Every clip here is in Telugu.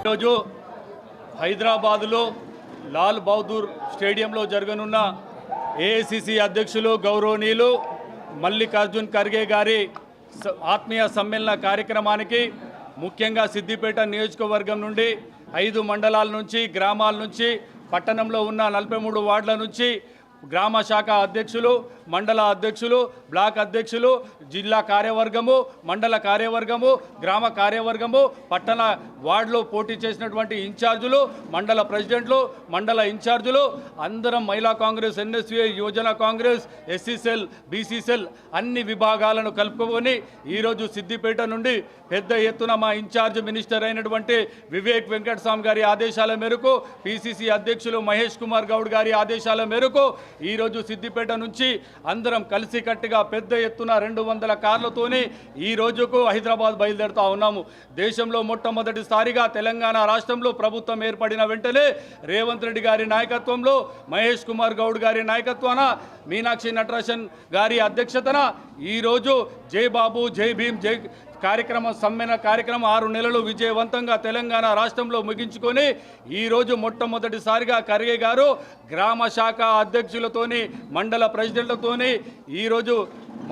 ఈరోజు హైదరాబాదులో లాల్ బహదూర్ స్టేడియంలో జరగనున్న ఏఐసిసి అధ్యక్షులు గౌరవనీయులు మల్లికార్జున్ ఖర్గే గారి స- ఆత్మీయ సమ్మేళన కార్యక్రమానికి ముఖ్యంగా సిద్దిపేట నియోజకవర్గం నుండి ఐదు మండలాల నుంచి గ్రామాల నుంచి పట్టణంలో ఉన్న నలభై మూడు వార్డుల నుంచి గ్రామ శాఖ అధ్యక్షులు మండల అధ్యక్షులు బ్లాక్ అధ్యక్షులు జిల్లా కార్యవర్గము మండల కార్యవర్గము గ్రామ కార్యవర్గము పట్టణ వార్డులో పోటీ చేసినటువంటి ఇన్ఛార్జులు మండల ప్రెసిడెంట్లు మండల ఇన్ఛార్జులు అందరం మహిళా కాంగ్రెస్ ఎన్ఎస్యుఐ యువజన కాంగ్రెస్ ఎస్సీసెల్ బీసీసెల్ అన్ని విభాగాలను కలుపుకొని ఈరోజు సిద్దిపేట నుండి పెద్ద ఎత్తున మా ఇన్ఛార్జ్ మినిస్టర్ అయినటువంటి వివేక్ వెంకటస్వామి గారి ఆదేశాల మేరకు పిసిసి అధ్యక్షులు మహేష్ కుమార్ గౌడ్ గారి ఆదేశాల మేరకు ఈరోజు సిద్దిపేట నుంచి అందరం కలిసికట్టుగా పెద్ద ఎత్తున రెండు వందల కార్లతోనే ఈ రోజుకు హైదరాబాద్ బయలుదేరుతా ఉన్నాము. దేశంలో మొట్టమొదటిసారిగా తెలంగాణ రాష్ట్రంలో ప్రభుత్వం ఏర్పడిన వెంటనే రేవంత్ రెడ్డి గారి నాయకత్వంలో మహేష్ కుమార్ గౌడ్ గారి నాయకత్వాన మీనాక్షి నటరాజన్ గారి అధ్యక్షతన ఈరోజు జై బాబు జై భీమ్ జై కార్యక్రమం సమ్మెన కార్యక్రమం ఆరు నెలలు విజయవంతంగా తెలంగాణ రాష్ట్రంలో ముగించుకొని ఈరోజు మొట్టమొదటిసారిగా ఖర్గే గారు గ్రామ శాఖ అధ్యక్షులతోని మండల ప్రెసిడెంట్లతోని ఈరోజు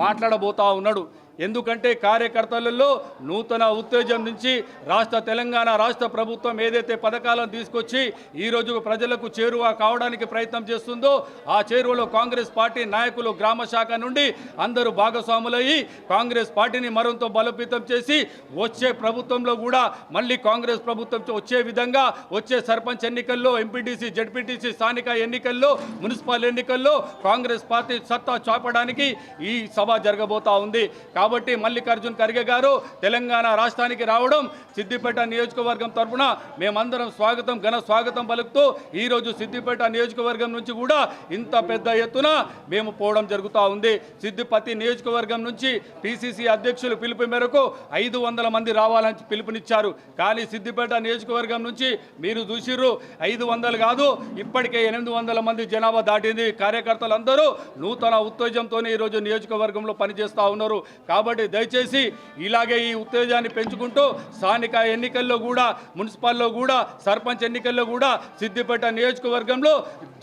మాట్లాడబోతా ఉన్నాడు. ఎందుకంటే కార్యకర్తలలో నూతన ఉత్తేజం నుంచి రాష్ట్ర తెలంగాణ రాష్ట్ర ప్రభుత్వం ఏదైతే పథకాలను తీసుకొచ్చి ఈరోజు ప్రజలకు చేరువ కావడానికి ప్రయత్నం చేస్తుందో ఆ చేరువలో కాంగ్రెస్ పార్టీ నాయకులు గ్రామ శాఖ నుండి అందరూ భాగస్వాములయ్యి కాంగ్రెస్ పార్టీని మరింత బలోపేతం చేసి వచ్చే ప్రభుత్వంలో కూడా మళ్ళీ కాంగ్రెస్ ప్రభుత్వం వచ్చే విధంగా వచ్చే సర్పంచ్ ఎన్నికల్లో ఎంపీటీసీ జడ్పీటీసీ స్థానిక ఎన్నికల్లో మున్సిపల్ ఎన్నికల్లో కాంగ్రెస్ పార్టీ సత్తా చాపడానికి ఈ సభ జరగబోతా ఉంది. కాబట్టి మల్లికార్జున్ ఖర్గే గారు తెలంగాణ రాష్ట్రానికి రావడం సిద్దిపేట నియోజకవర్గం తరఫున మేమందరం స్వాగతం ఘన స్వాగతం పలుకుతూ ఈరోజు సిద్దిపేట నియోజకవర్గం నుంచి కూడా ఇంత పెద్ద ఎత్తున మేము పోవడం జరుగుతూ ఉంది. సిద్దిపతి నియోజకవర్గం నుంచి పిసిసి అధ్యక్షులు పిలుపు మేరకు ఐదు వందల మంది రావాలని పిలుపునిచ్చారు. కానీ సిద్దిపేట నియోజకవర్గం నుంచి మీరు చూసిర్రు ఐదు వందలు కాదు ఇప్పటికే ఎనిమిది వందల మంది జనాభా దాటింది. కార్యకర్తలందరూ నూతన ఉత్తేజంతో ఈరోజు నియోజకవర్గంలో పనిచేస్తూ ఉన్నారు. కాబట్టి దయచేసి ఇలాగే ఈ ఉత్తేజాన్ని పెంచుకుంటూ స్థానిక ఎన్నికల్లో కూడా మున్సిపల్లో కూడా సర్పంచ్ ఎన్నికల్లో కూడా సిద్దిపేట నియోజకవర్గంలో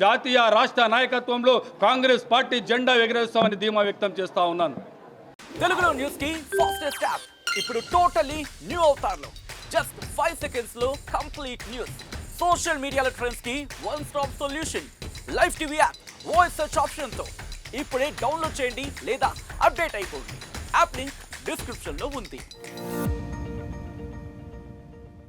జాతీయ రాష్ట్ర నాయకత్వంలో కాంగ్రెస్ పార్టీ జెండా ఎగరేస్తామని ధీమా వ్యక్తం చేస్తా ఉన్నాను. తెలుగులో న్యూస్కి ఫాస్టెస్ట్ యాప్ ఇప్పుడు టోటలీ న్యూ అవతార్లో జస్ట్ ఫైవ్ సెకండ్స్లో కంప్లీట్ న్యూస్ సోషల్ మీడియాలో ట్రెండ్స్కి one stop solution live TV app voice search ఆప్షన్తో. ఇప్పుడే డౌన్లోడ్ చేయండి లేదా అప్డేట్ అయిపోండి. యాప్ లింక్ డిస్క్రిప్షన్లో ఉంది